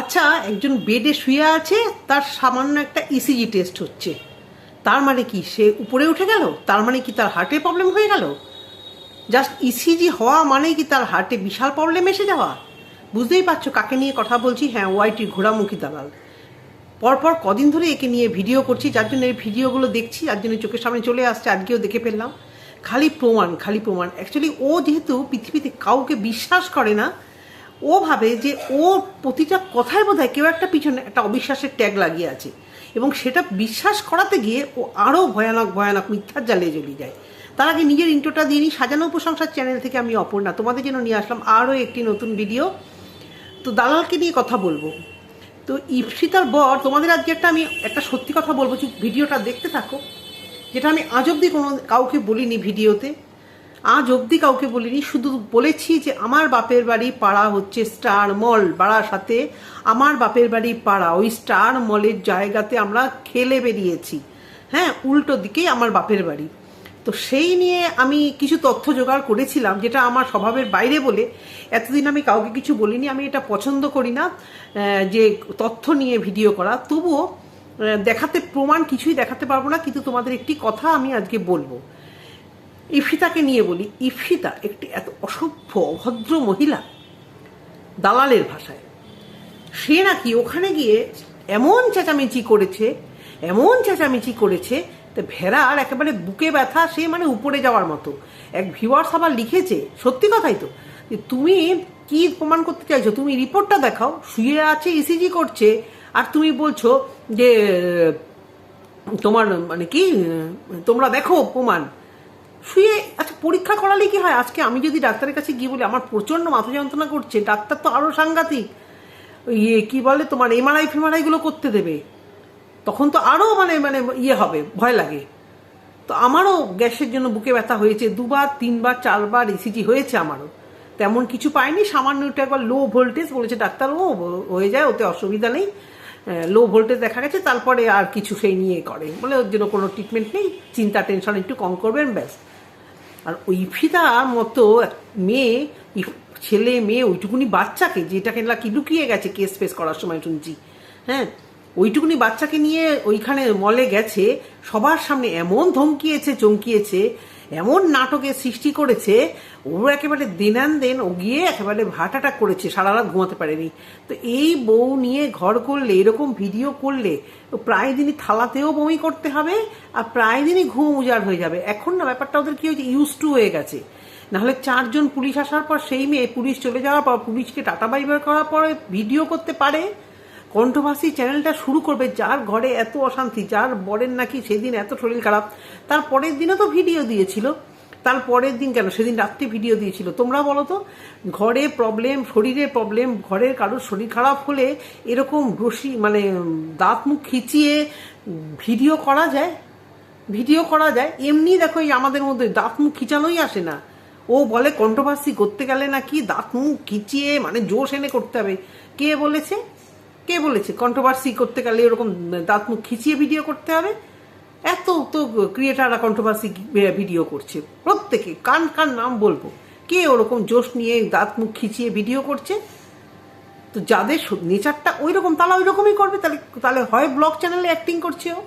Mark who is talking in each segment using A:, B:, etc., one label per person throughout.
A: আচ্ছা একজন বেডে শুয়ে আছে, তার সামান্য একটা ইসিজি টেস্ট হচ্ছে। তার মানে কি? সে উপরে উঠে গেল? তার মানে কি তার হার্টে প্রবলেম হয়ে গেল? জাস্ট ইসিজি হওয়া মানেই কি তার হার্টে বিশাল প্রবলেম এসে যাওয়া? বুঝতেই পারছ কাকে নিয়ে কথা বলছি? হ্যাঁ ওয়াইটি ঘোড়ামুখী দালাল। পরপর কদিন ধরে একে নিয়ে ভিডিও করছি, যার জন্য এই ভিডিওগুলো দেখছি, যার জন্য চোখের সামনে চলে আসছে, আজকেও দেখে ফেললাম। খালি প্রমাণ খালি প্রমাণ। অ্যাকচুয়ালি ও যেহেতু পৃথিবীতে কাউকে বিশ্বাস করে না ও ভাবে যে ও প্রতিটা কথায় বোধ কেউ একটা পিছনে একটা অবিশ্বাসের ট্যাগ লাগিয়ে আছে। এবং সেটা বিশ্বাস করাতে গিয়ে ও আরও ভয়ানক ভয়ানক মিথ্যার জালে জ্বলিয়ে যায়। তার আগে নিজের ইন্টোটা দিয়ে নিই। সাজানো উপসংসার চ্যানেল থেকে আমি অপর্ণা। তোমাদের জন্য নিয়ে আসলাম আরও একটি নতুন ভিডিও তো দালালকে নিয়ে কথা বলব। তো ইপসিতার বর, তোমাদের আজকে একটা আমি একটা সত্যি কথা বলব। যে ভিডিওটা দেখতে থাকো, যেটা আমি আজ অবধি কোনো কাউকে বলিনি ভিডিওতে আজ অবধি কাউকে বলিনি, শুধু বলেছি যে আমার বাপের বাড়ি পাড়া হচ্ছে স্টার মল। পাড়ার সাথে আমার বাপের বাড়ি পাড়া, ওই স্টার মলের জায়গাতে আমরা খেলে বেরিয়েছি। হ্যাঁ উল্টো দিকেই আমার বাপের বাড়ি। তো সেই নিয়ে আমি কিছু তথ্য জোগাড় করেছিলাম, যেটা আমার স্বভাবের বাইরে বলে এতদিন আমি কাউকে কিছু বলিনি, আমি এটা পছন্দ করি না যে তথ্য নিয়ে ভিডিও করা। তবুও দেখাতে, প্রমাণ কিছুই দেখাতে পারব না, কিন্তু তোমাদের একটি কথা আমি আজকে বলব। ইফিতাকে নিয়ে বলি, ইফিতা একটি এত অসভ্য, অভদ্র মহিলা দালালের ভাষায়। সে নাকি ওখানে গিয়ে এমন চেঁচামেচি করেছে, এমন চেঁচামেচি করেছে, তো ভেড়ার একেবারে বুকে ব্যথা, সে মানে উপরে যাওয়ার মতো। এক ভিউয়ার্স আবার লিখেছে, সত্যি কথাই তো, যে তুমি কি প্রমাণ করতে চাইছো? তুমি রিপোর্টটা দেখাও, শুয়ে আছে, ইসিজি করছে, আর তুমি বলছো যে, তোমার মানে কি, তোমরা দেখো প্রমাণ। শুয়ে আচ্ছা পরীক্ষা করালে কি হয়? আজকে আমি যদি ডাক্তারের কাছে গিয়ে বলি, আমার প্রচণ্ড মাথা যন্ত্রণা করছে। ডাক্তার তো আরও সাংঘাতিক। ইয়ে কি বলে তোমার এমআরআই ফেমআরআই গুলো করতে দেবে। তখন তো আরও মানে মানে ইয়ে হবে, ভয় লাগে। তো আমারও গ্যাসের জন্য বুকে ব্যথা হয়েছে, দুবার, তিনবার, চারবার ইসিজি হয়েছে আমারও। তেমন কিছু পাইনি, সামান্য একটু একবার লো ভোল্টেজ বলেছে ডাক্তার, ও, হয়ে যায়, ওতে অসুবিধা নেই। লো ভোল্টেজ দেখা গেছে, তারপরে আর কিছু সেই নিয়ে করে। বলে ওর জন্য কোনো ট্রিটমেন্ট নেই, চিন্তা টেনশন একটু কম করবেন, ব্যাস। আর ওই ফিদার মতো মেয়ে ছেলে মেয়ে ওইটুকুনি বাচ্চাকে, যেটাকে নাকি লুকিয়ে গেছে কেস ফেস করার সময় শুনছি হ্যাঁ? ওইটুকুনি বাচ্চাকে নিয়ে ওইখানে মলে গেছে, সবার সামনে এমন ধমকিয়েছে, চমকিয়েছে এমন নাটকের সৃষ্টি করেছে, ওর একেবারে দিনান দেন ও গিয়ে একেবারে অ্যাটাক করেছে সারা রাত ঘুমাতে পারেনি। তো এই বউ নিয়ে ঘর করলে, এরকম ভিডিও করলে প্রায় দিনই থালাতেও বমি করতে হবে আর প্রায় দিনই ঘুম উজাড় হয়ে যাবে। এখন না, ব্যাপারটা ওদের কি হয়েছে? ইউজ টু হয়ে গেছে। নাহলে চারজন পুলিশ আসার পর সেই মেয়ে পুলিশ চলে যাওয়ার পর পুলিশকে টাটা বাই বাই করার পরে ভিডিও করতে পারে? কণ্ঠভাষী চ্যানেলটা শুরু করবে। যার ঘরে এত অশান্তি, যার বরের নাকি সেদিন এত শরীর খারাপ, তার পরের দিনও তো ভিডিও দিয়েছিল। তার পরের দিন কেন? সেদিন রাত্রে ভিডিও দিয়েছিল। তোমরা বলো তো, ঘরে প্রবলেম শরীরে প্রবলেম ঘরের কারোর শরীর খারাপ হলে এরকম রশি মানে দাঁত মুখ খিচিয়ে ভিডিও করা যায়? ভিডিও করা যায়? এমনি দেখো এই আমাদের মধ্যে দাঁত মুখ খিচানোই আসে না। ও বলে কন্ট্রোভার্সি করতে গেলে নাকি দাঁত মুখ খিচিয়ে মানে জোশ এনে করতে হবে। কে বলেছে? কে বলেছে? কন্ট্রোভার্সি করতে গেলে এরকম দাঁত মুখ খিচিয়ে ভিডিও করতে হবে? এত তো ক্রিয়েটাররা কন্ট্রোভার্সি ভিডিও করছে। প্রত্যেকে কান কান নাম বলব? কে ওরকম জোশ নিয়ে দাঁত মুখ খিচিয়ে ভিডিও করছে? তো যাদের নেচারটা ওই রকম তারা ওই রকমই করবে। তাহলে তাহলে হয় ব্লগ চ্যানেলে অ্যাক্টিং করছে ও।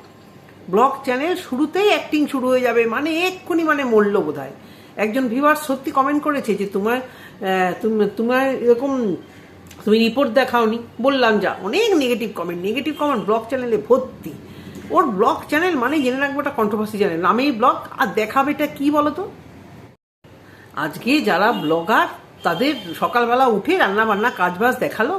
A: ব্লগ চ্যানেল শুরুতেই অ্যাক্টিং শুরু হয়ে যাবে মানে এক্ষুনি মানে মরল বোধ একজন ভিউয়ার সত্যি কমেন্ট করেছে যে তোমার তুমি- তোমার এরকম তুমি রিপোর্ট দেখাওনি, বললাম যা। অনেক negative comment negative comment blog চ্যানেলে ভর্তি। ওর ব্লগ চ্যানেল মানে জেনে রাখব একটা কন্ট্রোভার্সি চ্যানেল নামেই ব্লগ আর দেখাবে এটা কি বলতো? আজকে যারা ব্লগার তাদের সকালবেলা উঠে রান্না বান্না কাজ বাজ দেখাল,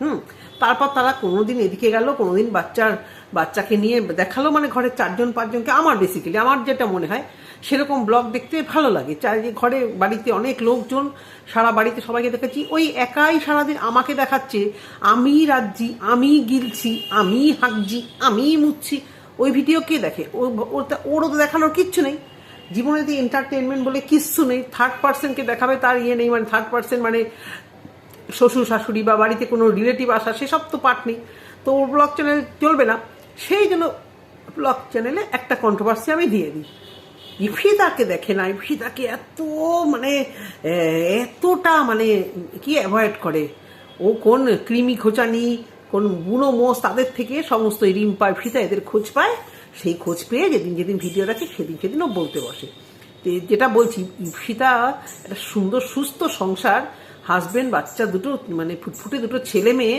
A: হুম? তারপর তারা কোনোদিন এদিকে গেল, কোনোদিন বাচ্চার, বাচ্চাকে নিয়ে দেখাল মানে ঘরের চারজন, পাঁচজনকে, আমার বেসিক্যালি আমার যেটা মনে হয় সেরকম ব্লগ দেখতে ভালো লাগে। চারি ঘরে বাড়িতে অনেক লোকজন, সারা বাড়িতে সবাইকে দেখাচ্ছি ওই একাই সারাদিন আমাকে দেখাচ্ছে, আমি রাজ্যি আমি গিলছি, আমি হাঁকছি, আমি মুচ্ছি ওই ভিডিও কে দেখে? ও- ওরও তো দেখানোর কিচ্ছু নেই। জীবনে তো এন্টারটেনমেন্ট বলে কিচ্ছু নেই থার্ড পার্সনকে দেখাবে তার ইয়ে নেই। মানে থার্ড পার্সন মানে শ্বশুর, শাশুড়ি বা বাড়িতে কোনো রিলেটিভ আসা, সেসব তো পার্ট নেই। তো ওর ব্লগ চ্যানেল চলবে না। সেই জন্য ব্লগ চ্যানেলে একটা কন্ট্রোভার্সি আমি দিয়ে দিই। ইফিদাকে দেখে না ইফিদাকে এত মানে এতটা মানে কি অ্যাভয়েড করে। ও কোন কৃমি খোঁচানি, কোন বুনো মোষ তাদের থেকে সমস্ত রিম্পা ফিতা এদের খোঁজ পায়, সেই খোঁজ পেয়ে যেদিন যেদিন ভিডিও রাখে সেদিন সেদিন ও বলতে বসে। যেটা বলছি ইপসিতা একটা সুন্দর, সুস্থ সংসার হাজবেন্ড বাচ্চা দুটো মানে ফুটফুটে দুটো ছেলে মেয়ে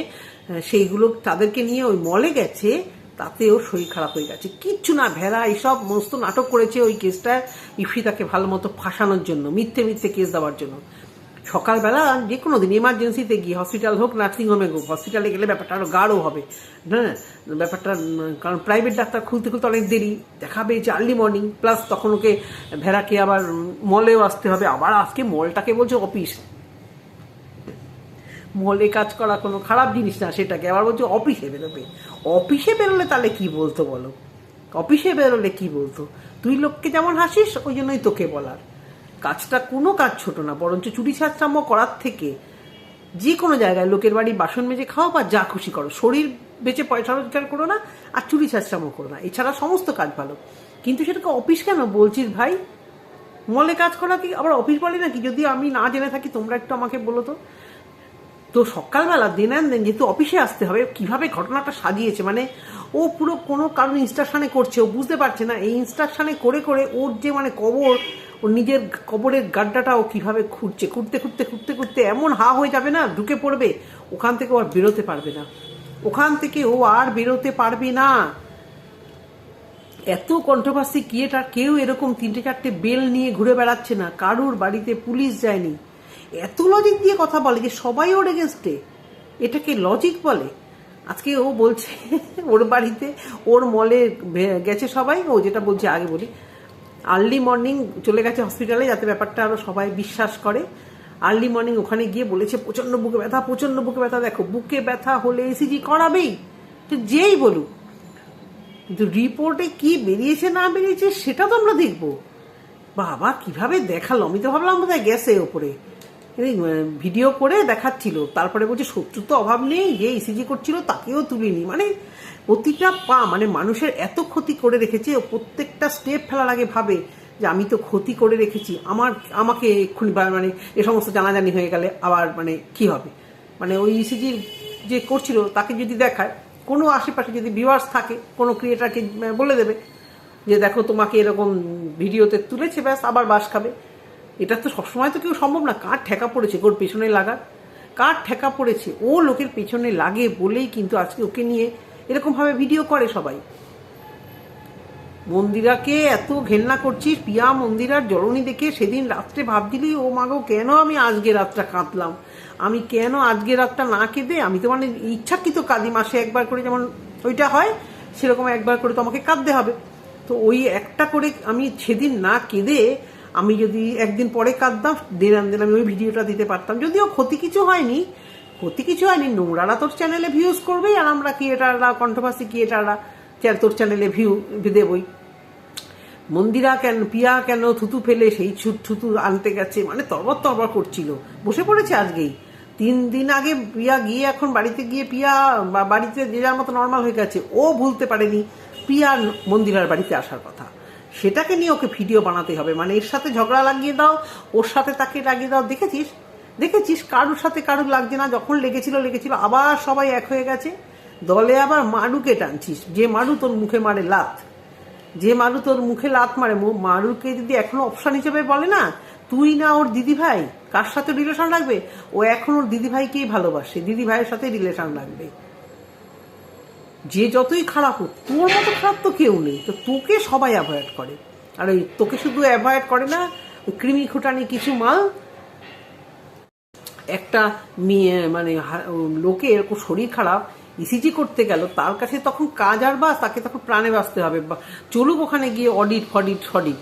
A: সেইগুলো তাদেরকে নিয়ে ওই মলে গেছে তাতেও শরীর খারাপ হয়ে গেছে। কিচ্ছু না, ভেড়া, এইসব মস্ত নাটক করেছে ওই কেসটা ইফিতাকে ভালো মতো ফাঁসানোর জন্য, মিথ্যে মিথ্যে কেস দেওয়ার জন্য। সকালবেলা যে কোনো দিন এমার্জেন্সিতে গিয়ে হসপিটাল হোক নার্সিংহোমে হোক হসপিটালে গেলে ব্যাপারটা আরও গাঢ় হবে। হ্যাঁ ব্যাপারটা, কারণ প্রাইভেট ডাক্তার খুলতে খুলতে অনেক দেরি। দেখাবে যে আর্লি মর্নিং প্লাস তখন ওকে ভেড়াকে আবার মলেও আসতে হবে। আবার আজকে মলটাকে বলছে অফিস মলে কাজ করা কোনো খারাপ জিনিস না, সেটাকে আবার বলছে অফিসে বেরোবে। অফিসে বেরোলে তাহলে কি বলতো বলো? অফিসে বেরোলে কি বলতো? তুই লোককে যেমন হাসিস, ওই জন্যই তোকে বলার। কাজটা কোনো কাজ ছোট না, বরঞ্চ চুরি ছাড়চাম্য করার থেকে। যে কোনো জায়গায় লোকের বাড়ি বাসন মেজে খাও বা যা খুশি করো। শরীর বেঁচে পয়সা রোজগার করো না আর চুরি ছাড়চাম্য করো না। এছাড়া সমস্ত কাজ ভালো। কিন্তু সেটাকে অফিস কেন বলছিস ভাই? মলে কাজ করা কি? আবার অফিস বলে নাকি? যদি আমি না জেনে থাকি, তোমরা একটু আমাকে বলো তো। তো সকালবেলা দিন আন দিন যেহেতু অফিসে আসতে হবে, কীভাবে ঘটনাটা সাজিয়েছে? মানে ও পুরো কোনো কারণ ইনস্ট্রাকশানে করছে, ও বুঝতে পারছে না। এই ইনস্ট্রাকশানে করে করে ওর যে মানে কবর, ওর নিজের কবরের গাড্ডাটা ও কীভাবে খুঁড়ছে? খুঁড়তে খুঁড়তে খুঁড়তে খুঁড়তে এমন হা হয়ে যাবে না, ঢুকে পড়বে, ওখান থেকে ও আর বেরোতে পারবে না। ওখান থেকে ও আর বেরোতে পারবে না। এত কন্ট্রোভার্সি ক্রিয়েটার কেউ এরকম তিনটে, চারটে বেল নিয়ে ঘুরে বেড়াচ্ছে না। কারুর বাড়িতে পুলিশ যায়নি। এত লজিক দিয়ে কথা বলে যে সবাই ওর এগেনস্টে এটাকে লজিক বলে। আজকে ও বলছে, ওর বাড়িতে, ওর মলে গেছে সবাই, ও যেটা বলছে আগে বলি। আর্লি মর্নিং চলে গেছে হসপিটালে যাতে ব্যাপারটা আরও সবাই বিশ্বাস করে। আর্লি মর্নিং ওখানে গিয়ে বলেছে প্রচণ্ড বুকে ব্যথা প্রচণ্ড বুকে ব্যথা। দেখো, বুকে ব্যথা হলে এসিজি করাবেই, তো যেই বলুক। কিন্তু রিপোর্টে কি বেরিয়েছে, না বেরিয়েছে, সেটা তো আমরা দেখব। বাবা, কীভাবে দেখাল? আমি তো ভাবলাম বোধহয় গেছে ওপরে। ভিডিও করে দেখাচ্ছিল। তারপরে বলছে শত্রু তো অভাব নেই, যে ইসিজি করছিল তাকেও তুলিনি। মানে প্রতিটা পা মানে মানুষের এত ক্ষতি করে রেখেছে প্রত্যেকটা স্টেপ ফেলার আগে ভাবে যে, আমি তো ক্ষতি করে রেখেছি, আমার, আমাকে এক্ষুনি মানে এ সমস্ত জানাজানি হয়ে গেলে আবার মানে কি হবে? মানে ওই ইসিজি যে করছিল, তাকে যদি দেখায়, কোনো আশেপাশে যদি ভিউয়ার্স থাকে, কোনো ক্রিয়েটারকে বলে দেবে যে, দেখো, তোমাকে এরকম ভিডিওতে তুলেছে, ব্যাস, আবার বাস খাবে। এটা তো সবসময় তো কেউ সম্ভব না। কার ঠেকা পড়েছে ওর পেছনে লাগা? কার ঠেকা পড়েছে? ও লোকের পেছনে লাগে বলেই কিন্তু আজকে ওকে নিয়ে এরকমভাবে ভিডিও করে সবাই। মন্দিরাকে এত ঘেন্না করছিস, পিয়া মন্দিরার জলনি দেখে সেদিন রাত্রে ভাব দিলি ও মাগো কেন আমি আজকে রাতটা কাঁদলাম? আমি কেন আজকে রাতটা না কেঁদে? আমি তো মানে ইচ্ছাকৃত কাঁদি মাসে একবার করে যেমন ওইটা হয়, সেরকম একবার করে তো আমাকে কাঁদতে হবে। তো ওই একটা করে আমি সেদিন না কেঁদে আমি যদি একদিন পরে কাঁদতাম, দিন আন দিন আমি ওই ভিডিওটা দিতে পারতাম। যদিও ক্ষতি কিছু হয়নি, ক্ষতি কিছু হয়নি, নোংরারা তোর চ্যানেলে ভিউজ করবেই, আর আমরা ক্রিয়েটাররা কন্ট্রোভার্সি ক্রিয়েটাররা তোর চ্যানেলে ভিউ দেবই। মন্দিরা কেন, পিয়া কেন থুতু ফেলে, সেই ছুট থুতু আনতে গেছে মানে তরবর তরবর করছিল। বসে পড়েছে আজকেই। তিন দিন আগে পিয়া গিয়ে এখন বাড়িতে গিয়ে পিয়া বাড়িতে যে যার মতো নর্মাল হয়ে গেছে, ও ভুলতে পারেনি পিয়া মন্দিরার বাড়িতে আসার কথা। সেটাকে নিয়ে ওকে ভিডিও বানাতে হবে। মানে এর সাথে ঝগড়া লাগিয়ে দাও, ওর সাথে তাকে লাগিয়ে দাও। দেখেছিস? দেখেছিস? কারুর সাথে কারুর লাগছে না? যখন লেগেছিল লেগেছিল, আবার সবাই এক হয়ে গেছে। দলে আবার মারুকে টানছিস। যে মারু তোর মুখে মারে লাত যে মারু তোর মুখে লাত মারে মারুকে যদি এখনও অপশন হিসেবে বলে না, তুই না ওর দিদি ভাই, কার সাথে রিলেশন রাখবে? ও এখন ওর দিদি ভাইকেই ভালোবাসে। দিদি ভাইয়ের সাথে রিলেশন রাখবে। যে যতই খারাপ হোক, তোর মতো খারাপ তো কেউ নেই। তো তোকে সবাই অ্যাভয়েড করে। আর ওই তোকে শুধু অ্যাভয়েড করে না, ওই কৃমি খুঁটানি কিছু মাল, একটা মেয়ে মানে লোকে এরকম শরীর খারাপ ইসিজি করতে গেল, তার কাছে তখন কাজ আর বাস, তাকে তখন প্রাণে বাঁচতে হবে। চলুক ওখানে গিয়ে অডিট ফডিট ফডিট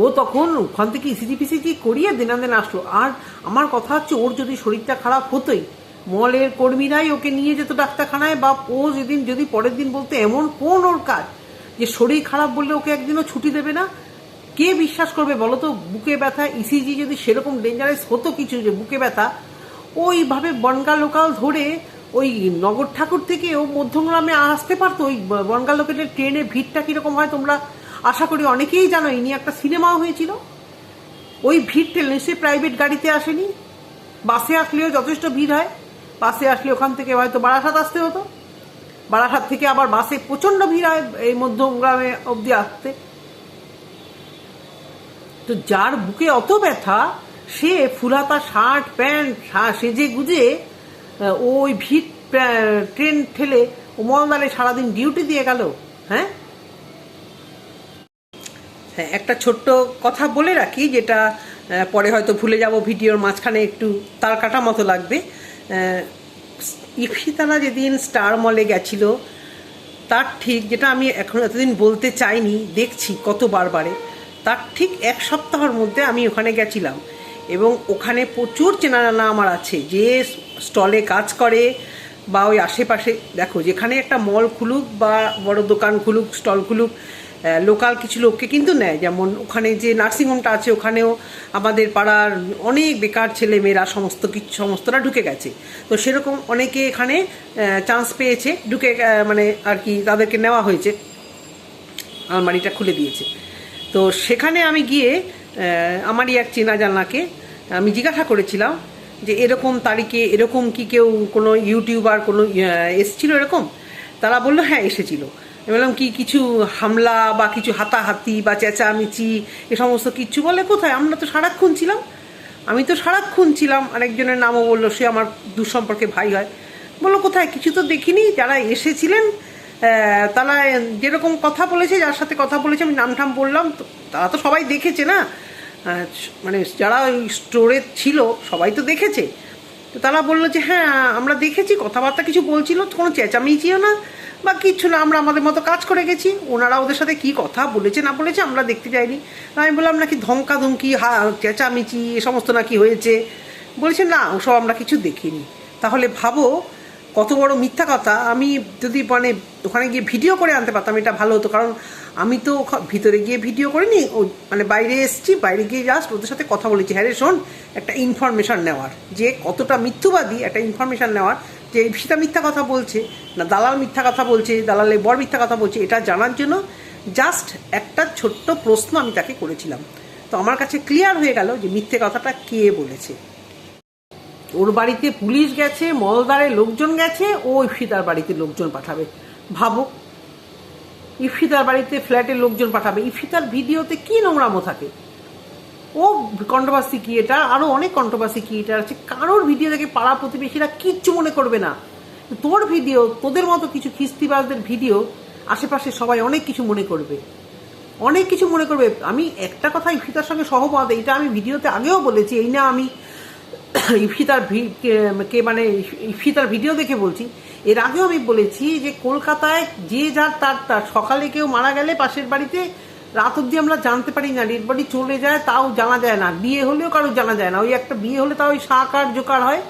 A: ও তখন ওখান থেকে ইসিজি ফিসিজি করিয়ে দিনা দিন আসলো। আর আমার কথা হচ্ছে, ওর যদি শরীরটা খারাপ হতোই মলের কর্মীরাই ওকে নিয়ে যেত ডাক্তারখানায় বা ও যেদিন, যদি পরের দিন বলতে এমন কোন ওর কাজ যে শরীর খারাপ বললে ওকে একদিনও ছুটি দেবে না? কে বিশ্বাস করবে বলো তো? বুকে ব্যথা ইসিজি যদি সেরকম ডেঞ্জারাস হতো কিছু যে বুকে ব্যথা, ওইভাবে বনগা লোকাল ধরে ওই নগর ঠাকুর থেকে ও মধ্যমগ্রামে আসতে পারতো? ওই বনগা লোকেদের ট্রেনে ভিড়টা কীরকম হয় তোমরা? আশা করি অনেকেই জানো, এই নিয়ে একটা সিনেমাও হয়েছিল। ওই ভিড় ঠেলে নিশ্চয়ই প্রাইভেট গাড়িতে আসেনি। বাসে আসলেও যথেষ্ট ভিড় হয়। বাসে আসলে ওখান থেকে হয়তো বারাসাত আসতে হতো। বারাসাত থেকে আবার বাসে প্রচণ্ড ভিড় হয় এই মধ্যমগ্রামে অবধি আসতে। তো যার বুকে অত ব্যথা, সে ফুলাতা শার্ট, প্যান্ট সেজে গুজে ওই ভিড় ট্রেন ঠেলে ও মলদারে সারাদিন ডিউটি দিয়ে গেল হ্যাঁ? হ্যাঁ একটা ছোট্ট কথা বলে রাখি, যেটা পরে হয়তো ভুলে যাব, ভিডিওর মাঝখানে একটু তার কাটা মতো লাগবে। আহ, ইফিতানা যেদিন স্টার মলে গেছিল তার ঠিক যেটা আমি এখন এতদিন বলতে চাইনি দেখছি কত বারবারে তার ঠিক এক সপ্তাহের মধ্যে আমি ওখানে গেছিলাম। এবং ওখানে প্রচুর চেনা জানা আমার আছে যে স্টলে কাজ করে বা ওই আশেপাশে দেখো যেখানে একটা মল খুলুক বা বড় দোকান খুলুক স্টল খুলুক লোকাল কিছু লোককে কিন্তু নেয়। যেমন ওখানে যে নার্সিংহোমটা আছে, ওখানেও আমাদের পাড়ার অনেক বেকার ছেলে মেয়েরা সমস্ত কিছু, সমস্তরা ঢুকে গেছে। তো সেরকম অনেকে এখানে চান্স পেয়েছে, ঢুকে মানে আর কি তাদেরকে নেওয়া হয়েছে। আলমারিটা খুলে দিয়েছে। তো সেখানে আমি গিয়ে আমারই এক চেনা জানাকে আমি জিজ্ঞাসা করেছিলাম যে এরকম তারিখে এরকম কি কেউ কোনো ইউটিউবার, কোনো এসেছিল এরকম? তারা বলল হ্যাঁ এসেছিল। বললাম, কি, কিছু হামলা বা কিছু হাতাহাতি বা চেঁচামেচি, এ সমস্ত কিচ্ছু বলে, কোথায়? আমরা তো সারাক্ষণ ছিলাম। আমি তো সারাক্ষণ ছিলাম, আরেকজনের নামও বলল, সে আমার দুঃসম্পর্কে ভাই হয়। বলল, কোথায়? কিছু তো দেখিনি। যারা এসেছিলেন তারা যেরকম কথা বলেছে, যার সাথে কথা বলেছে, আমি নাম ঠাম বললাম তারা তো সবাই দেখেছে না? মানে যারা ওই স্টোরে ছিল, সবাই তো দেখেছে। তো তারা বলল যে হ্যাঁ আমরা দেখেছি, কথাবার্তা কিছু বলছিল কোনো চেঁচামেচিও না। বা কিচ্ছু না, আমরা আমাদের মতো কাজ করে গেছি। ওনারা ওদের সাথে কি কথা বলেছে না বলেছে আমরা দেখতে যাইনি। আমি বললাম, নাকি ধমকা ধমকি হা, চেঁচামেচি, এ সমস্ত নাকি হয়েছে? বলেছে, না, ওসব আমরা কিছু দেখিনি। তাহলে ভাবো, কত বড় মিথ্যা কথা। আমি যদি মানে ওখানে গিয়ে ভিডিও করে আনতে পারতাম, এটা ভালো হতো। কারণ আমি তো ভিতরে গিয়ে ভিডিও করিনি, ও মানে বাইরে এসেছি, বাইরে গিয়ে জাস্ট ওদের সাথে কথা বলেছি। হ্যাঁ রে, শোন, একটা ইনফরমেশন নেওয়ার। যে কতটা মিথ্যুবাদী একটা ইনফরমেশন নেওয়ার। যে সীতা মিথ্যা কথা বলছে, না দালাল মিথ্যা কথা বলছে, দালালের বর মিথ্যা কথা বলছে, এটা জানার জন্য জাস্ট একটা ছোট্ট প্রশ্ন আমি তাকে করেছিলাম। তো আমার কাছে ক্লিয়ার হয়ে গেল যে মিথ্যে কথাটা কে বলেছে। ওর বাড়িতে পুলিশ গেছে মলদারে লোকজন গেছে, ও ইফিতার বাড়িতে লোকজন পাঠাবে। ভাবো, ইফিতার বাড়িতে ফ্ল্যাটের লোকজন পাঠাবে। ইফিতার ভিডিওতে কি নোংরামো থাকে? ও কন্ট্রোভার্সি ক্রিয়েটার আরও অনেক কন্ট্রোভার্সি ক্রিয়েটার আছে। কারোর ভিডিও দেখে পাড়া প্রতিবেশীরা কিচ্ছু মনে করবে না। তোর ভিডিও, তোদের মতো কিছু খিস্তিবাজদের ভিডিও আশেপাশে সবাই অনেক কিছু মনে করবে। অনেক কিছু মনে করবে। আমি একটা কথা ইফিতার সঙ্গে সহমত, এটা আমি ভিডিওতে আগেও বলেছি, এই না আমি ইফিতার কে মানে ইফিতার ভিডিও দেখে বলছি। এর আগেও আমি বলেছি যে কলকাতায় যে যার তার তার সকালে কেউ মারা গেলে পাশের বাড়িতে রাত অব্দি আমরা জানতে পারি না ডেড বডি চলে যায় তাও জানা যায় না। বিয়ে হলেও কারোর জানা যায় না। ওই একটা বিয়ে হলে তাও ওই শাঁকার জোকার হয়।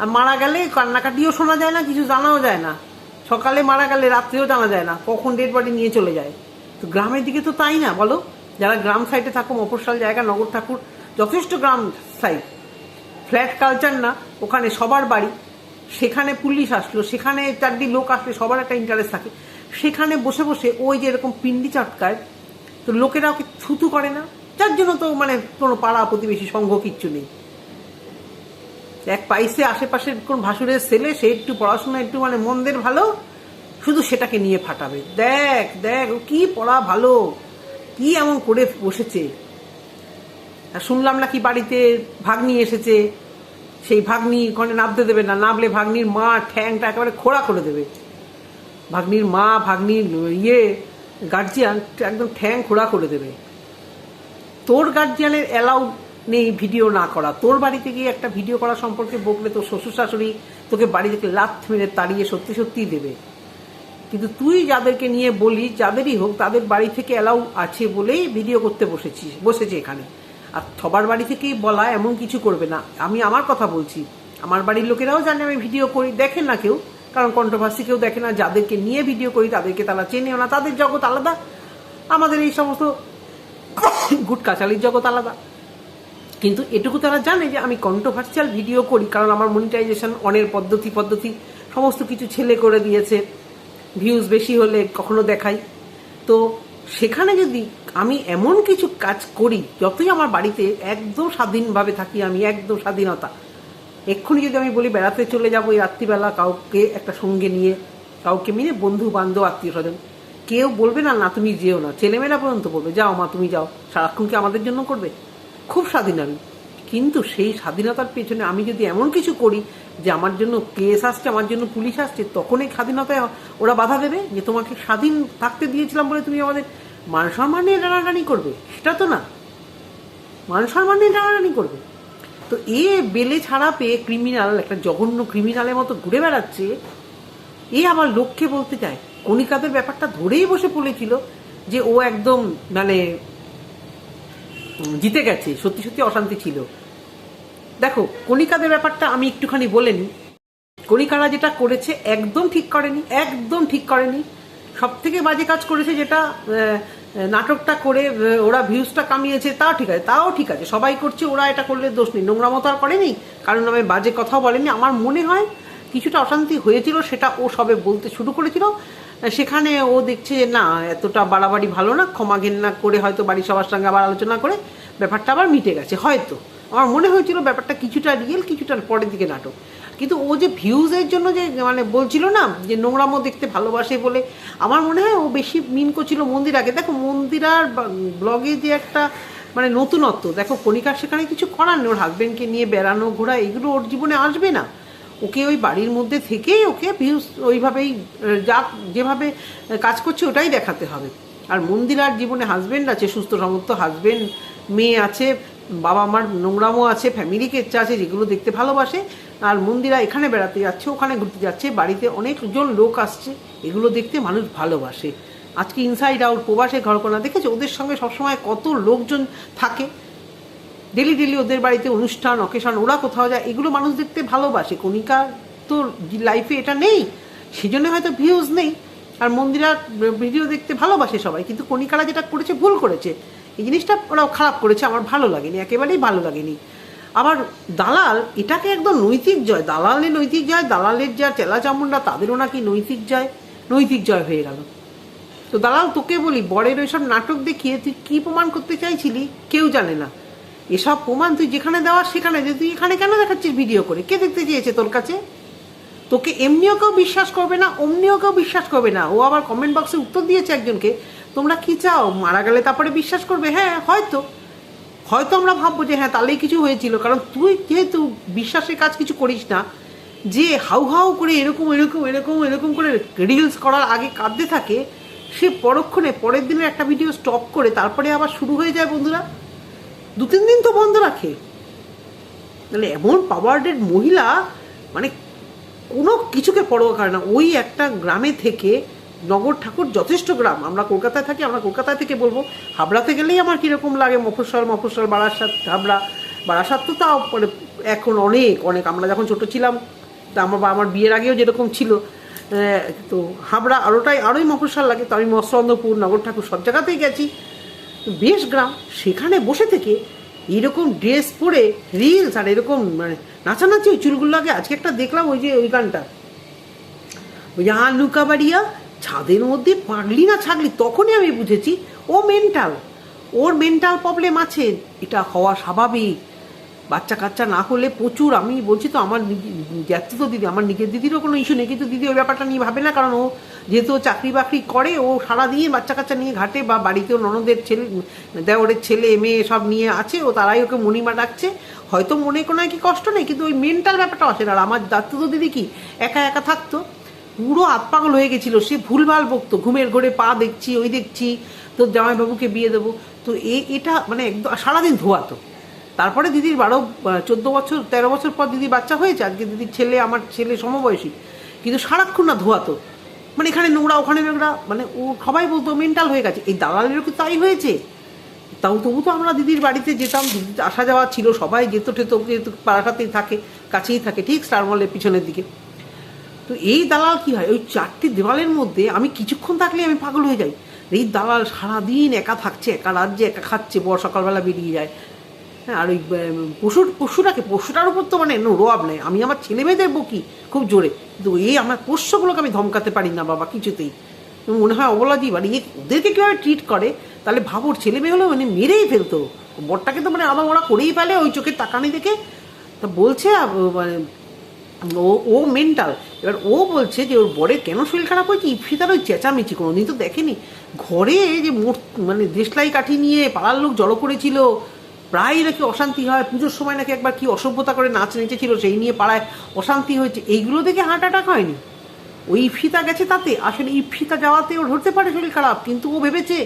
A: আর মারা গেলে কান্নাকাটিও শোনা যায় না, কিছু জানাও যায় না। সকালে মারা গেলে রাত্রেও জানা যায় না, কখন ডেড বডি নিয়ে চলে যায়। তো গ্রামের দিকে তো তাই না, বলো? যারা গ্রাম সাইডে থাকো মফস্বল জায়গা, নগর ঠাকুর, যথেষ্ট গ্রাম সাইড ফ্ল্যাট কালচার না, ওখানে সবার বাড়ি। সেখানে পুলিশ আসলো, সেখানে চারটি লোক আসলে, সবার একটা ইন্টারেস্ট থাকে। সেখানে বসে বসে ওই যে এরকম পিন্ডি চটকায় তো লোকেরা থুতু করে না। যার জন্য তো মানে কোনো পাড়া প্রতিবেশী সংঘ কিচ্ছু নেই। এক পাইসে আশেপাশের কোন ভাসুরের ছেলে, সে একটু পড়াশোনা, একটু মানে মন্দের ভালো, শুধু সেটাকে নিয়ে ফাটাবে। দেখ দেখ, ও কি পড়া ভালো, কি এমন করে বসেছে। আর শুনলাম নাকি বাড়িতে ভাগ্নি এসেছে। সেই ভাগ্নি ওখানে নামতে দেবে না নামলে ভাগ্নির মা ঠ্যাংটা একেবারে খোড়া করে দেবে। ভাগ্নির মা, ভাগ্নির ইয়ে গার্জিয়ান একদম ঠ্যাং খোড়া করে দেবে। তোর গার্জিয়ানের অ্যালাউ নেই ভিডিও না করা। তোর বাড়িতে গিয়ে একটা ভিডিও করা সম্পর্কে বকলে তোর শ্বশুর শাশুড়ি তোকে বাড়ি থেকে লাথ মেরে তাড়িয়ে সত্যি সত্যিই দেবে। কিন্তু তুই যাদেরকে নিয়ে বলিস, যাদেরই হোক, তাদের বাড়ি থেকে অ্যালাউ আছে বলেই ভিডিও করতে বসেছিস বসেছে এখানে। আর সবার বাড়ি থেকেই বলা এমন কিছু করবে না। আমি আমার কথা বলছি। আমার বাড়ির লোকেরাও জানে আমি ভিডিও করি, দেখেন না কেউ। কারণ কন্ট্রোভার্সি কেউ দেখে না, যাদেরকে নিয়ে ভিডিও করি, তাদেরকে তারা চেনেও না, তাদের জগৎ আলাদা। আমাদের এই সমস্ত গুটকাচালির জগৎ আলাদা। কিন্তু এটুকু তারা জানে যে আমি কন্ট্রোভার্সিয়াল ভিডিও করি, কারণ আমার মনিটাইজেশন অনের পদ্ধতি পদ্ধতি, সমস্ত কিছু ছেলে করে দিয়েছে। ভিউজ বেশি হলে কখনো দেখাই। তো সেখানে যদি আমি এমন কিছু কাজ করি, যতই আমার বাড়িতে একদম স্বাধীনভাবে থাকি আমি, একদম স্বাধীনতা এক্ষুনি যদি আমি বলি বেড়াতে চলে যাব এই রাত্রিবেলা কাউকে একটা সঙ্গে নিয়ে, কাউকে মিলে বন্ধু বান্ধব, আত্মীয় স্বজন, কেউ বলবে না না, তুমি যেও না, ছেলেমেয়েরা পর্যন্ত বলবে, যাও মা, তুমি যাও, সারাক্ষণ কি আমাদের জন্য করবে? খুব স্বাধীন আমি। কিন্তু সেই স্বাধীনতার পেছনে আমি যদি এমন কিছু করি যে আমার জন্য কেস আসছে, আমার জন্য পুলিশ আসছে, তখন এই স্বাধীনতায় ওরা বাধা দেবে যে তোমাকে স্বাধীন থাকতে দিয়েছিলাম বলে তুমি আমাদের মান সম্মান নিয়ে টানাটানি করবে। সেটা তো না। মান সম্মান নিয়ে টানাটানি করবে। তো এ বেলে ছাড়া পেয়ে ক্রিমিনাল একটা জঘন্য ক্রিমিনালের মতো ঘুরে বেড়াচ্ছে, এ আমার লক্ষ্যে বলতে চায়। কণিকাদের ব্যাপারটা ধরেই বসে পড়েছিল যে ও একদম মানে জিতে গেছে, সত্যি সত্যি অশান্তি ছিল। দেখো, কণিকাদের ব্যাপারটা আমি একটুখানি বলে নিই। কণিকারা যেটা করেছে একদম ঠিক করেনি, একদম ঠিক করেনি। সব থেকে বাজে কাজ করেছে যেটা নাটকটা করে ওরা ভিউজটা কামিয়েছে, তাও ঠিক আছে, তাও ঠিক আছে। সবাই করছে, ওরা এটা করলে দোষ নেই। নোংরা মতো আর করেনি, কারণ আমি বাজে কথাও বলেনি। আমার মনে হয় কিছুটা অশান্তি হয়েছিল, সেটা ও সবে বলতে শুরু করেছিল। সেখানে ও দেখছে যে, না, এতটা বাড়াবাড়ি ভালো না, ক্ষমা ঘেন্না করে হয়তো বাড়ির সবার সঙ্গে আবার আলোচনা করে ব্যাপারটা আবার মিটে গেছে। হয়তো, আমার মনে হয়েছিল ব্যাপারটা কিছুটা রিয়েল কিছুটা পরের দিকে নাটক। কিন্তু ও যে ভিউজের জন্য যে মানে বলছিল না, যে নোংরামো দেখতে ভালোবাসে বলে, আমার মনে হয় ও বেশি মিন করছিল মন্দিরাকে দেখো মন্দিরার ব্লগে যে একটা মানে নতুনত্ব, দেখো কণিকার সেখানে কিছু করার নেই, ওর হাজব্যান্ডকে নিয়ে বেড়ানো, ঘোরা, এগুলো ওর জীবনে আসবে না। ওকে ওই বাড়ির মধ্যে থেকেই ওকে ভিউজ ওইভাবেই, যা, যেভাবে কাজ করছে ওটাই দেখাতে হবে। আর মন্দিরার জীবনে হাজবেন্ড আছে, সুস্থ, সমর্থ হাজবেন্ড মেয়ে আছে বাবা মার নোংরামও আছে ফ্যামিলি কেচ্ছা আছে, যেগুলো দেখতে ভালোবাসে, আর মন্দিরা এখানে বেড়াতে যাচ্ছে, ওখানে ঘুরতে যাচ্ছে, বাড়িতে অনেকজন লোক আসছে, এগুলো দেখতে মানুষ ভালোবাসে। আজকে ইনসাইড আউট প্রবাসে ঘরকোনা দেখেছে? ওদের সঙ্গে সবসময় কত লোকজন থাকে। ডেলি ডেলি ওদের বাড়িতে অনুষ্ঠান অকেশন ওরা কোথাও যায়, এগুলো মানুষ দেখতে ভালোবাসে। কণিকার তো লাইফে এটা নেই, সেজন্য হয়তো ভিউজ নেই। আর মন্দিরা ভিডিও দেখতে ভালোবাসে সবাই, কিন্তু কণিকারা যেটা করেছে, ভুল করেছে। এই জিনিসটা ওরা খারাপ করেছে, আমার ভালো লাগেনি, একেবারেই ভালো লাগেনি। আবার দালাল, এটাকে একদম নৈতিক জয় দালালের নৈতিক জয়, দালালের যা চেলা চামুন্ডা, তাদেরও নাকি নৈতিক জয় নৈতিক জয় হয়ে গেল। তো দালাল, তোকে বলি, বরের ওইসব নাটক দেখিয়ে তুই কি প্রমাণ করতে চাইছিলি? কেউ জানে না। এসব প্রমাণ তুই যেখানে দেওয়া সেখানে যে তুই এখানে কেন দেখাচ্ছিস ভিডিও করে? কে দেখতে চেয়েছে তোর কাছে? তোকে এমনিও কেউ বিশ্বাস করবে না, অমনিও কেউ বিশ্বাস করবে না। ও আবার কমেন্ট বক্সে উত্তর দিয়েছে একজনকে তোমরা কি চাও? মারা গেলে তারপরে বিশ্বাস করবে? হ্যাঁ হয়তো। হয়তো আমরা ভাববো যে হ্যাঁ তাহলেই কিছু হয়েছিল। কারণ তুই যেহেতু বিশ্বাসের কাজ কিছু করিস না, যে হাউ হাউ করে এরকম এরকম এরকম এরকম করে রিলস করার আগে কাঁদতে থাকে, সে পরক্ষণে পরের দিনের একটা ভিডিও স্টপ করে তারপরে আবার শুরু হয়ে যায় বন্ধুরা। দু, তিন দিন তো বন্ধ রাখে। তাহলে এমন পাওয়ার্ডেড মহিলা মানে কোনো কিছুকে পরোয়া করে না। ওই একটা গ্রামে থেকে নগর ঠাকুর যথেষ্ট গ্রাম। আমরা কলকাতায় থাকি, আমরা কলকাতা থেকে বলব, হাবড়াতে গেলেই আমার কীরকম লাগে মফস্বল মফস্বল, বারাসাত, হাবড়া। বারাসাত তো তাও মানে এখন অনেক অনেক। আমরা যখন ছোট ছিলাম, তা আমার বা, আমার বিয়ের আগেও যেরকম ছিল তো হাবড়া আরোটাই, আরোই মফস্বল লাগে। তো আমি মৎস্যন্দপুর, নগর ঠাকুর সব জায়গাতেই গেছি। বেশ গ্রাম। সেখানে বসে থেকে এরকম ড্রেস পরে, রিলস আর এরকম মানে নাচানাচি ওই চুলগুলো আগে আজকে একটা দেখলাম ওই যে ওই গানটা। ওই যে আলুকা বাড়িয়া ছাদের মধ্যে পাগলি না ছাগলি? তখনই আমি বুঝেছি, ও মেন্টাল ওর মেন্টাল প্রবলেম আছে, এটা হওয়া স্বাভাবিক। বাচ্চা কাচ্চা না হলে প্রচুর, আমি বলছি তো আমার যাচ্ছে তো দিদি, আমার নিজের দিদিরও কোনো ইস্যু নেই, কিন্তু দিদি ওই ব্যাপারটা নিয়ে ভাবে না, কারণ ও যেহেতু চাকরি বাকরি করে, ও সারাদিন বাচ্চা কাচ্চা নিয়ে ঘাটে, বা বাড়িতেও ননদের ছেলে, দেওরের ছেলে, মেয়ে সব নিয়ে আছে, ও তারাই ওকে মণিমা ডাকছে। হয়তো মনে কোনো কি কষ্ট নেই, কিন্তু ওই মেন্টাল ব্যাপারটা আসে না আর আমার দাত্তু দিদি কি? একা একা থাকতো? পুরো আতপাগল হয়ে গেছিল। সে ভুলভাল বকতো। ঘুমের ঘরে পা দেখছি, ওই দেখছি, তোর জামাইবাবুকে বিয়ে দেবো। তো এ, এটা মানে একদম সারাদিন ধোয়াতো। তারপরে দিদির বারো চোদ্দ বছর, তেরো বছর পর দিদি বাচ্চা হয়েছে, আজকে দিদির ছেলে, আমার ছেলে সমবয়সী। কিন্তু সারাক্ষণ না ধোয়াতো। মানে এখানে নোংরা, ওখানে নোংরা মানে ও সবাই বলতো, মেন্টাল হয়ে গেছে। এই দালালেরও কি তাই হয়েছে? তাও তবু তো আমরা দিদির বাড়িতে যেতাম, দিদির আসা যাওয়া ছিল, সবাই যেত টেত যেহেতু পাড়াটাতেই থাকে, কাছেই থাকে, ঠিক স্টার মলের পিছনের দিকে। তো এই দালাল কি হয়? ওই চারটি দেওয়ালের মধ্যে আমি কিছুক্ষণ থাকলে আমি পাগল হয়ে যাই। এই দালাল সারাদিন একা থাকছে, একা রাজ্যে একা খাচ্ছে, বর সকালবেলা বেরিয়ে যায়। হ্যাঁ আর ওই পশুর পশুটাকে, পশুটার উপর তো মানে রোয়াব নেই। আমি আমার ছেলে মেয়েদের বকি খুব জোরে। কিন্তু এই আমার পোষ্যগুলোকে আমি ধমকাতে পারি না বাবা, কিছুতেই। মনে হয় অবলাজি বাড়ি এ ওদেরকে কীভাবে ট্রিট করে? তাহলে ভাবুর ছেলে মেয়ে হলে মানে মেরেই ফেলতো। বরটাকে তো মানে আবার ওরা করেই ফেলে ওই চোখের তাকানি দেখে। তা বলছে মানে ও ও মেন্টাল এবার ও বলছে যে ওর বরের কেন শরীর খারাপ হয়েছে? ইফিতার ওই চেঁচামেচি কোনোদিন তো দেখেনি। ঘরে যে মোট মানে দেশলাই কাঠি নিয়ে পাড়ার লোক জড়ো করেছিল, প্রায় নাকি অশান্তি হয়। পুজোর সময় নাকি একবার কি অসভ্যতা করে নাচ নেচেছিল, সেই নিয়ে পাড়ায় অশান্তি হয়েছে। এইগুলো দেখে হার্ট অ্যাটাক হয়নি? ওই ইফিতা গেছে তাতে। আসলে ইফিতা যাওয়াতে ওর ধরতে পারে শরীর খারাপ, কিন্তু ও ভেবেছে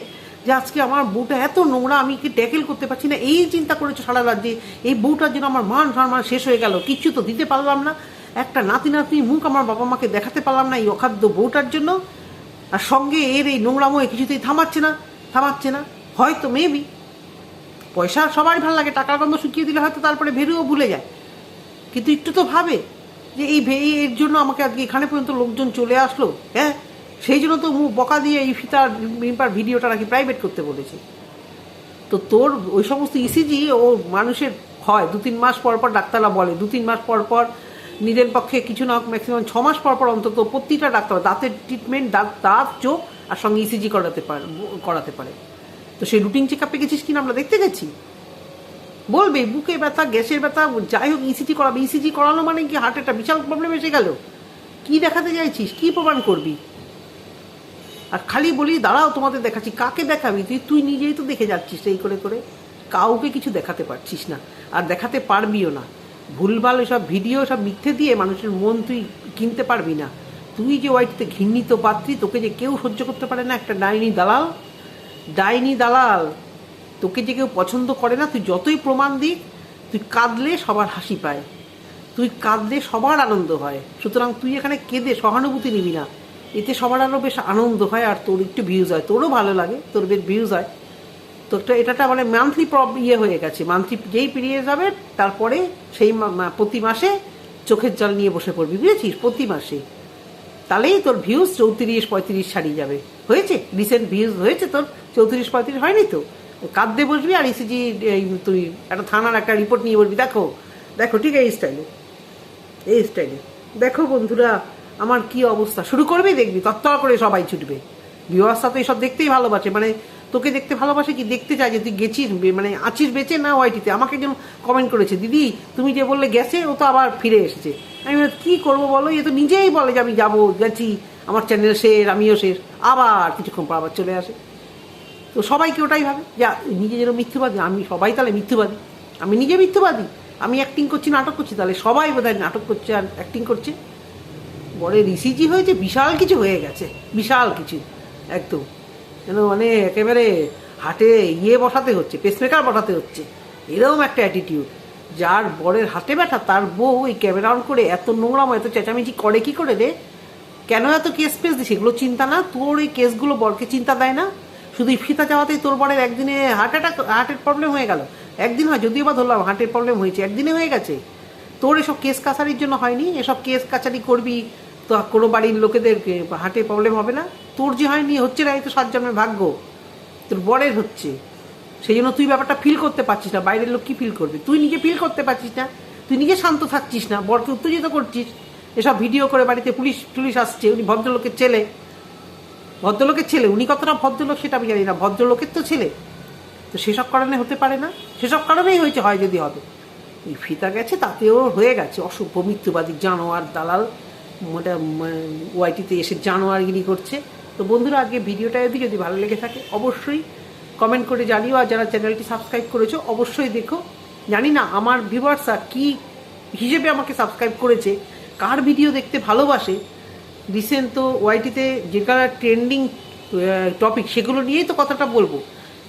A: যে আজকে আমার বউটা এত নোংরা, আমি কি ট্যাকেল করতে পারছি না। এই চিন্তা করেছে সারা রাত যে, এই বউটার জন্য আমার মান সম্মান শেষ হয়ে গেল, কিচ্ছু তো দিতে পারলাম না। একটা নাতি নাতনি মুখ আমার বাবা মাকে দেখাতে পারলাম না এই অখাদ্য বউটার জন্য। আর সঙ্গে এর এই নোংরাময় কিছুতেই থামাচ্ছে না থামাচ্ছে না। হয়তো মেবি পয়সা সবারই ভালো লাগে, টাকার গন্ধ শুকিয়ে দিলে হয়তো তারপরে ভেরুও ভুলে যায়। কিন্তু একটু তো ভাবে যে এই এর জন্য আমাকে আজকে এখানে পর্যন্ত লোকজন চলে আসলো হ্যাঁ? সেই জন্য তো মুখ বকা দিয়ে এই ফিতার মিম্পার ভিডিওটা নাকি প্রাইভেট করতে বলেছে। তো তোর ওই সমস্ত ইসিজি ও মানুষের হয় দু তিন মাস পর পর ডাক্তাররা বলে দু তিন মাস পর পর নিজের পক্ষে কিছু না ম্যাক্সিমাম ছ মাস পর পর অন্তত প্রতিটা ডাক্তার দাঁতের ট্রিটমেন্ট দাঁত দাঁত, চোখ আর সঙ্গে ইসিজি করাতে পারে করাতে পারে। তো সেই রুটিন চেক আপে গেছিস কিনা আমরা দেখতে গেছি। বলবে, বুকে ব্যথা, গ্যাসের ব্যথা, যাই হোক ইসিজি করাবে। ইসিজি করানো মানে কি হার্ট একটা বিশাল প্রবলেম এসে গেল। কি দেখাতে চাইছিস? কি প্রমাণ করবি? আর খালি বলি, দাঁড়াও, তোমাদের দেখাচ্ছি। কাকে দেখাবি? তুই তুই নিজেই তো দেখে যাচ্ছিস এই করে করে। কাউকে কিছু দেখাতে পারছিস না। আর দেখাতে পারবিও না। ভুলভাল সব ভিডিও, সব মিথ্যে দিয়ে মানুষের মন তুই কিনতে পারবি না। তুই যে ওয়াইটিতে ঘৃণিত পাত্রী, তোকে যে কেউ সহ্য করতে পারে না, একটা ডাইনি দালাল। ডাইনি দালাল, তোকে যে কেউ পছন্দ করে না, তুই যতই প্রমাণ দিক, তুই কাঁদলে সবার হাসি পায়। তুই কাঁদলে সবার আনন্দ হয়। সুতরাং তুই এখানে কেঁদে সহানুভূতি নিবি না। এতে সবার আরও বেশ আনন্দ হয় আর তোর একটু ভিউজ হয়। তোরও ভালো লাগে, তোর বেশ ভিউজ হয়। তোরটা এটাটা মানে মান্থলি প্রব ইয়ে হয়ে গেছে। মান্থলি যেই পিরিয়ড যাবে, তারপরে সেই প্রতি মাসে চোখের জল নিয়ে বসে পড়বি, বুঝেছিস? প্রতি মাসে। তাহলেই তোর ভিউজ চৌত্রিশ, পঁয়ত্রিশ ছাড়িয়ে যাবে। হয়েছে? রিসেন্ট ভিউজ হয়েছে তোর? চৌত্রিশ, পঁয়ত্রিশ হয়নি তো? কাঁদতে বসবি আর ইসিজি তুই একটা থানার একটা রিপোর্ট নিয়ে বলবি দেখো দেখো, ঠিক এই স্টাইলে এই স্টাইলে দেখো বন্ধুরা, আমার কি অবস্থা। শুরু করবি দেখবি, তত্তর করে সবাই ছুটবে। বিবাহ সাথে সব দেখতেই ভালোবাসে। মানে তোকে দেখতে ভালোবাসে কি? দেখতে চায় যে তুই গেছিস মানে আছিস বেঁচে না ওয়াইটিতে? আমাকে একজন কমেন্ট করেছে, দিদি, তুমি যে বললে গেছে, ও তো আবার ফিরে এসেছে। আমি কি করব বলো? এ তো নিজেই বলে যে আমি যাব গেছি আমার চ্যানেল শেষ, আমিও শেষ। আবার কিছুক্ষণ পর আবার চলে আসে। তো সবাইকে ওটাই ভাবে, যা নিজে যেন মিথ্যুবাদী, আমি সবাই তাহলে মিথ্যুবাদী। আমি নিজে মিথ্যুবাদী, আমি অ্যাক্টিং করছি, নাটক করছি, তাহলে সবাই বোধহয় নাটক করছে আর অ্যাক্টিং করছে। বড় রিসিজি হয়েছে, বিশাল কিছু হয়ে গেছে, বিশাল কিছু, একদম। যেন মানে একেবারে হাটে ইয়ে বসাতে হচ্ছে পেসমেকার বসাতে হচ্ছে। এরকম একটা অ্যাটিটিউড যার বরের হাতে ব্যথা, তার বউ এই ক্যামেরা অন করে এত নোংরাম এত চেঁচামেচি করে কি করে রে? কেন এত কেস ফেস দিস সেগুলো চিন্তা না? তোর এই কেসগুলো বরকে চিন্তা দেয় না? শুধু ফিতা যাওয়াতেই তোর বরের একদিনে হার্ট অ্যাটাক হার্টের প্রবলেম হয়ে গেল। একদিন হয়, যদিও বা ধরলাম হার্টের প্রবলেম হয়েছে, একদিনে হয়ে গেছে। তোর এসব কেস কাছারির জন্য হয়নি? এসব কেস কাছারি করবি? তো কোনো বাড়ির লোকেদের হার্টে প্রবলেম হবে না। তোর যে হয়নি, হচ্ছে না, এই তো সাত জন্মের ভাগ্য। তোর বরের হচ্ছে। সেই জন্য তুই ব্যাপারটা ফিল করতে পারছিস না, বাইরের লোক কি ফিল করবে? তুই নিজে ফিল করতে পারছিস না, তুই নিজে শান্ত থাকছিস না, বরকে উত্তেজিত করছিস। এসব ভিডিও করে বাড়িতে পুলিশ টুলিশ আসছে, উনি ভদ্রলোকের ছেলে। ভদ্রলোকের ছেলে, উনি কতটা ভদ্রলোক সেটা আমি জানি না, ভদ্রলোকের তো ছেলে। তো সেসব কারণে হতে পারে না। সেসব কারণেই হয়েছে, হয় যদি হবে। ফিতা গেছে, তাতেও হয়ে গেছে। অসভ্য মৃত্যুবাদী জানোয়ার, দালাল। মোটা ওয়াইটিতে এসে জানোয়ারগিরি করছে। তো বন্ধুরা, আজকে ভিডিওটা যদি যদি ভালো লেগে থাকে, অবশ্যই কমেন্ট করে জানিও। আর যারা চ্যানেলটি সাবস্ক্রাইব করেছ, অবশ্যই দেখো। জানি না আমার ভিউয়ার্সরা কি হিসেবে আমাকে সাবস্ক্রাইব করেছে, কার ভিডিও দেখতে ভালোবাসে। রিসেন্ট তো ওয়াইটিতে যেগুলো ট্রেন্ডিং টপিক সেগুলো নিয়েই তো কথাটা বলব।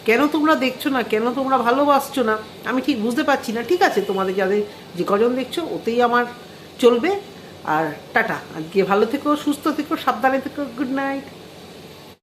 A: কেন তোমরা দেখছ না, কেন তোমরা ভালোবাসছো না, আমি ঠিক বুঝতে পারছি না। ঠিক আছে, তোমাদের যাদের যে কজন দেখছ, ওতেই আমার চলবে। আর টাটা। আজকে ভালো থেকো সুস্থ থেকো সাবধানে থেকো গুড নাইট